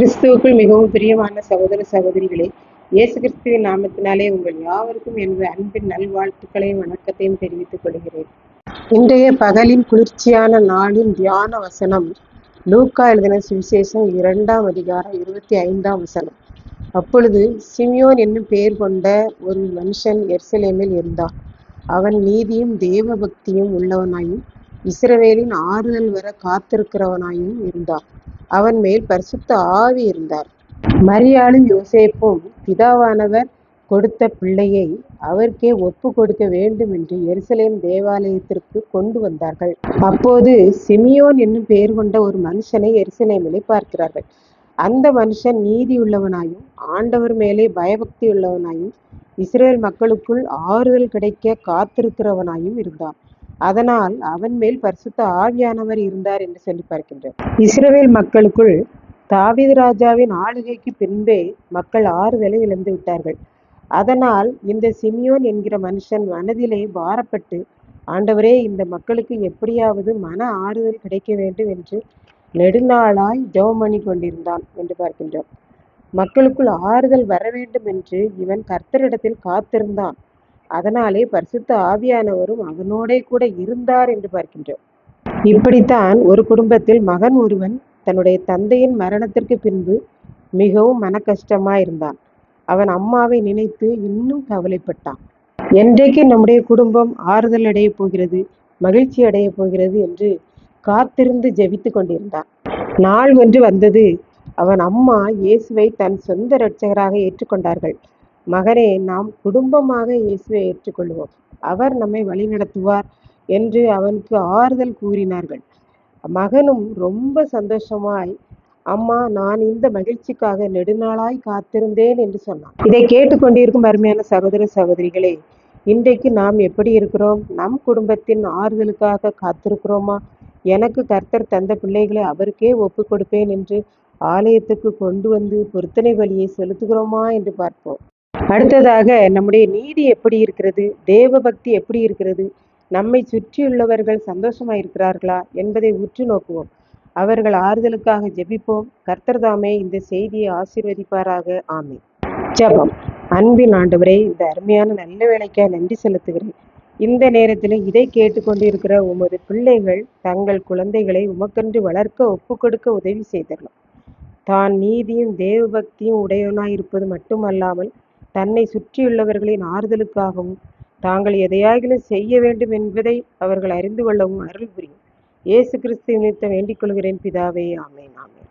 கிறிஸ்துவுக்குள் மிகவும் பிரியமான சகோதர சகோதரிகளே இயேசு கிறிஸ்துவின் நாமத்தினாலே உங்கள் யாவருக்கும் எனது அன்பின் நல்வாழ்த்துக்களையும் வணக்கத்தையும் தெரிவித்துக் கொள்கிறேன். இன்றைய பகலின் குளிர்ச்சியான நாளின் தியான வசனம் லூக்கா எழுதின சுவிசேஷம் இரண்டாம் அதிகாரம் இருபத்தி ஐந்தாம் வசனம். அப்பொழுது சிமியோன் என்னும் பெயர் கொண்ட ஒரு மனுஷன் எர்சலேமில் இருந்தான். அவன் நீதியும் தேவ பக்தியும் உள்ளவனாயும் இஸ்ரவேலின் ஆறுதல் வர காத்திருக்கிறவனாயும் இருந்தான். அவன் மேல் பரிசுத்த ஆவி இருந்தார். மரியாளும் யோசேப்பும் பிதாவானவர் கொடுத்த பிள்ளையை அவருக்கே ஒப்பு கொடுக்க வேண்டும் என்று எருசலேம் தேவாலயத்திற்கு கொண்டு வந்தார்கள். அப்போது சிமியோன் என்னும் பெயர் கொண்ட ஒரு மனுஷனை எருசலேமிலே பார்க்கிறார்கள். அந்த மனுஷன் நீதி உள்ளவனாயும் ஆண்டவர் மேலே பயபக்தி உள்ளவனாயும் இஸ்ரேல் மக்களுக்குள் ஆறுதல் கிடைக்க காத்திருக்கிறவனாயும் இருந்தான். அதனால் அவன் மேல் பரிசுத்த ஆவியானவர் இருந்தார் என்று சொல்லி பார்க்கின்றார். இஸ்ரேல் மக்களுக்குள் தாவீது ராஜாவின் ஆளுகைக்கு பின்பே மக்கள் ஆறுதலை இழந்து விட்டார்கள். அதனால் இந்த சிமியோன் என்கிற மனுஷன் மனதிலே பாரப்பட்டு ஆண்டவரே இந்த மக்களுக்கு எப்படியாவது மன ஆறுதல் கிடைக்க வேண்டும் என்று நெடுநாளாய் ஜெபம் கொண்டிருந்தான் என்று பார்க்கின்றோம் மக்களுக்குள் ஆறுதல் வர வேண்டும் என்று இவன் கர்த்தரிடத்தில் காத்திருந்தான். அதனாலே பரிசுத்த ஆவியானவரும் அவனோடே கூட இருந்தார் என்று பார்க்கின்றோம். இப்படித்தான் ஒரு குடும்பத்தில் மகன் ஒருவன் தன்னுடைய தந்தையின் மரணத்திற்கு பின்பு மிகவும் மன கஷ்டமாயிருந்தான் அவன் அம்மாவை நினைத்து இன்னும் கவலைப்பட்டான். என்றைக்கு நம்முடைய குடும்பம் ஆறுதல் அடைய போகிறது மகிழ்ச்சி அடைய போகிறது என்று காத்திருந்து ஜெபித்து கொண்டிருந்தான். நாள் ஒன்று வந்தது. அவன் அம்மா இயேசுவை தன் சொந்த இரட்சகராக ஏற்றுக்கொண்டார்கள். மகனே நாம் குடும்பமாக இயேசுவை ஏற்றுக்கொள்வோம். அவர் நம்மை வழிநடத்துவார் என்று அவனுக்கு ஆறுதல் கூறினார்கள். மகனும் ரொம்ப சந்தோஷமாய் அம்மா நான் இந்த மகிழ்ச்சிக்காக நெடுநாளாய் காத்திருந்தேன் என்று சொன்னான். இதை கேட்டுக்கொண்டிருக்கும் அருமையான சகோதர சகோதரிகளே இன்றைக்கு நாம் எப்படி இருக்கிறோம்? நம் குடும்பத்தின் ஆறுதலுக்காக காத்திருக்கிறோமா? எனக்கு கர்த்தர் தந்த பிள்ளைகளை அவருக்கே ஒப்பு கொடுப்பேன் என்று ஆலயத்துக்கு கொண்டு வந்து பொருத்தனை வழியை செலுத்துகிறோமா என்று பார்ப்போம். அடுத்ததாக நம்முடைய நீதி எப்படி இருக்கிறது? தேவ பக்தி எப்படி இருக்கிறது? நம்மை சுற்றியுள்ளவர்கள் சந்தோஷமா இருக்கிறார்களா என்பதை உற்று நோக்குவோம். அவர்கள் ஆறுதலுக்காக ஜெபிப்போம். கர்த்தர் தாமே இந்த செய்தியை ஆசீர்வதிப்பாராக. ஆமை ஜபம். அன்பின் ஆண்டவரை இந்த அருமையான நல்ல வேலைக்காக நன்றி செலுத்துகிறேன். இந்த நேரத்தில் இதை கேட்டுக்கொண்டிருக்கிற உமது பிள்ளைகள் தங்கள் குழந்தைகளை உமக்கென்று வளர்க்க ஒப்பு கொடுக்க உதவி செய்தரலாம். தான் நீதியும் தேவபக்தியும் உடையவனாய் இருப்பது மட்டுமல்லாமல் தன்னை சுற்றியுள்ளவர்களின் ஆறுதலுக்காகவும் தாங்கள் எதையாகிலும் செய்ய வேண்டும் என்பதை அவர்கள் அறிந்து கொள்ளவும் அருள் புரியும். இயேசு கிறிஸ்து நிமித்தம் வேண்டிக் கொள்கிறேன் பிதாவே. ஆமேன் ஆமேன்.